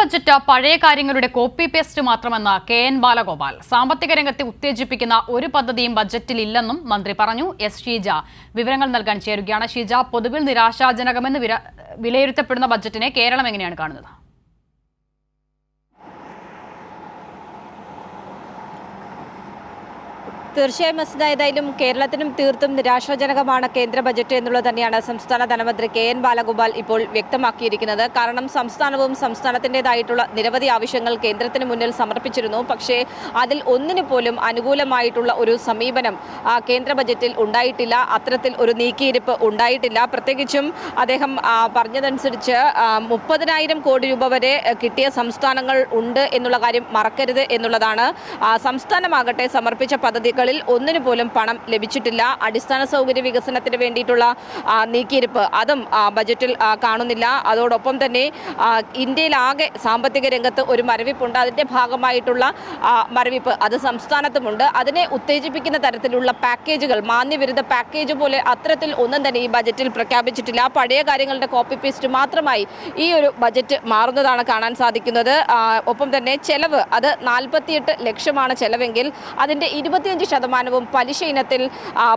Budget പഴയ കാര്യങ്ങളുടെ copy paste മാത്രമെന്ന് കെ എൻ ബാലഗോപാൽ. സാമ്പത്തിക രംഗത്തെ ഉത്തേജിപ്പിക്കുന്ന ഒരു പദ്ധതിയും ബജറ്റിൽ ഇല്ലെന്നും മന്ത്രി പറഞ്ഞു. എസ് ഷീജ വിവരങ്ങൾ നൽകാൻ ചേരുകയാണ്. ഷീജ പൊതുവിൽ നിരാശാജനകമെന്ന് വിലയിരുത്തപ്പെടുന്ന ബജറ്റിനെ കേരളം എങ്ങനെയാണ് കാണുന്നത്? തീർച്ചയായും മസ്ജിദ് ഏതായാലും കേരളത്തിനും തീർത്തും നിരാശാജനകമാണ് കേന്ദ്ര ബജറ്റ് എന്നുള്ളത് തന്നെയാണ് സംസ്ഥാന ധനമന്ത്രി കെ എൻ ബാലഗോപാൽ ഇപ്പോൾ വ്യക്തമാക്കിയിരിക്കുന്നത്. കാരണം സംസ്ഥാനവും സംസ്ഥാനത്തിന്റെതായിട്ടുള്ള നിരവധി ആവശ്യങ്ങൾ കേന്ദ്രത്തിന് മുന്നിൽ സമർപ്പിച്ചിരുന്നു. പക്ഷേ അതിൽ ഒന്നിനു പോലും അനുകൂലമായിട്ടുള്ള ഒരു സമീപനം കേന്ദ്ര ബജറ്റിൽ ഉണ്ടായിട്ടില്ല. അത്തരത്തിൽ ഒരു നീക്കിയിരിപ്പ് ഉണ്ടായിട്ടില്ല. പ്രത്യേകിച്ചും അദ്ദേഹം പറഞ്ഞതനുസരിച്ച് മുപ്പതിനായിരം കോടി രൂപ വരെ കിട്ടിയ സംസ്ഥാനങ്ങൾ ഉണ്ട് എന്നുള്ള കാര്യം മറക്കരുത് എന്നുള്ളതാണ് സംസ്ഥാനമാകട്ടെ സമർപ്പിച്ച പദ്ധതികളിൽ ഒന്നിനു പോലും പണം ലഭിച്ചിട്ടില്ല. അടിസ്ഥാന സൗകര്യ വികസനത്തിന് വേണ്ടിയിട്ടുള്ള നീക്കിയിരിപ്പ് അതും ബജറ്റിൽ കാണുന്നില്ല. അതോടൊപ്പം തന്നെ ഇന്ത്യയിലാകെ സാമ്പത്തിക രംഗത്ത് ഒരു മരവിപ്പുണ്ട്. അതിന്റെ ഭാഗമായിട്ടുള്ള മരവിപ്പ് അത് സംസ്ഥാനത്തുമുണ്ട്. അതിനെ ഉത്തേജിപ്പിക്കുന്ന തരത്തിലുള്ള പാക്കേജുകൾ മാന്യവിരുദ്ധ പാക്കേജ് പോലെ അത്തരത്തിൽ ഒന്നും തന്നെ ഈ ബജറ്റിൽ പ്രഖ്യാപിച്ചിട്ടില്ല. പഴയ കാര്യങ്ങളുടെ കോപ്പി പേസ്റ്റ് മാത്രമായി ഈ ഒരു ബജറ്റ് മാറുന്നതാണ് കാണാൻ സാധിക്കുന്നത്. ഒപ്പം തന്നെ ചെലവ് അത് നാൽപ്പത്തിയെട്ട് ലക്ഷമാണ് ചെലവെങ്കിൽ അതിന്റെ ഇരുപത്തിയഞ്ച് ശതമാനവും പലിശ ഇനത്തിൽ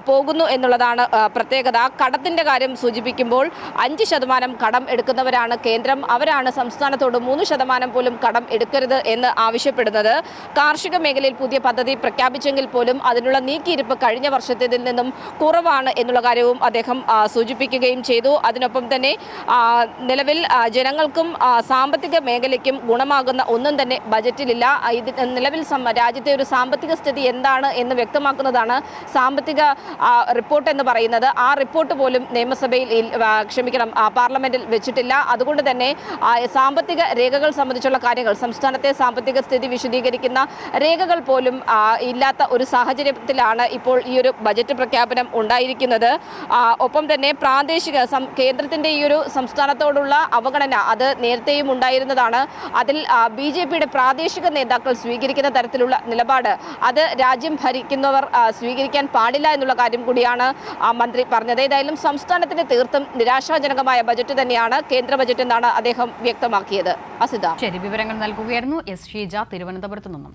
പോകുന്നു എന്നുള്ളതാണ് പ്രത്യേകത. കടത്തിന്റെ കാര്യം സൂചിപ്പിക്കുമ്പോൾ അഞ്ച് ശതമാനം കടം എടുക്കുന്നവരാണ് കേന്ദ്രം. അവരാണ് സംസ്ഥാനത്തോട് മൂന്ന് ശതമാനം പോലും കടം എടുക്കരുത് എന്ന് ആവശ്യപ്പെടുന്നത്. കാർഷിക മേഖലയിൽ പുതിയ പദ്ധതി പ്രഖ്യാപിച്ചെങ്കിൽ പോലും അതിനുള്ള നീക്കിയിരിപ്പ് കഴിഞ്ഞ വർഷത്തേതിൽ നിന്നും കുറവാണ് എന്നുള്ള കാര്യവും അദ്ദേഹം സൂചിപ്പിക്കുകയും ചെയ്തു. അതിനൊപ്പം തന്നെ നിലവിൽ ജനങ്ങൾക്കും സാമ്പത്തിക മേഖലയ്ക്കും ഗുണമാകുന്ന ഒന്നും തന്നെ ബജറ്റിലില്ല. ഇത് നിലവിൽ രാജ്യത്തെ ഒരു സാമ്പത്തിക സ്ഥിതി എന്താണ് എന്ന് വ്യക്തമാക്കുന്നതാണ് സാമ്പത്തിക റിപ്പോർട്ട് എന്ന് പറയുന്നത്. ആ റിപ്പോർട്ട് പോലും നിയമസഭയിൽ ക്ഷമിക്കണം പാർലമെന്റിൽ വെച്ചിട്ടില്ല. അതുകൊണ്ട് തന്നെ സാമ്പത്തിക രേഖകൾ സംബന്ധിച്ചുള്ള കാര്യങ്ങൾ സംസ്ഥാനത്തെ സാമ്പത്തിക സ്ഥിതി വിശദീകരിക്കുന്ന രേഖകൾ പോലും ഇല്ലാത്ത ഒരു സാഹചര്യത്തിലാണ് ഇപ്പോൾ ഈ ഒരു ബജറ്റ് പ്രഖ്യാപനം ഉണ്ടായിരിക്കുന്നത്. ഒപ്പം തന്നെ പ്രാദേശിക കേന്ദ്രത്തിന്റെ ഈ ഒരു സംസ്ഥാനത്തോടുള്ള അവഗണന അത് നേരത്തെയും ഉണ്ടായിരുന്നതാണ്. അതിൽ ബി പ്രാദേശിക നേതാക്കൾ സ്വീകരിക്കുന്ന തരത്തിലുള്ള നിലപാട് അത് രാജ്യം ഭരിക്കുന്നവർ ആ, സ്വീകരിക്കാൻ പാടില്ല എന്നുള്ള കാര്യം കൂടിയാണ് മന്ത്രി പറഞ്ഞത്. ഏതായാലും സംസ്ഥാനത്തിന് തീർത്തും നിരാശാജനകമായ ബജറ്റ് തന്നെയാണ് കേന്ദ്ര ബജറ്റ് എന്നാണ് അദ്ദേഹം വ്യക്തമാക്കിയത്. അസിത. ശരി വിവരങ്ങൾ നൽകുകയായിരുന്നു എസ് ഷീജ തിരുവനന്തപുരത്ത് നിന്നും.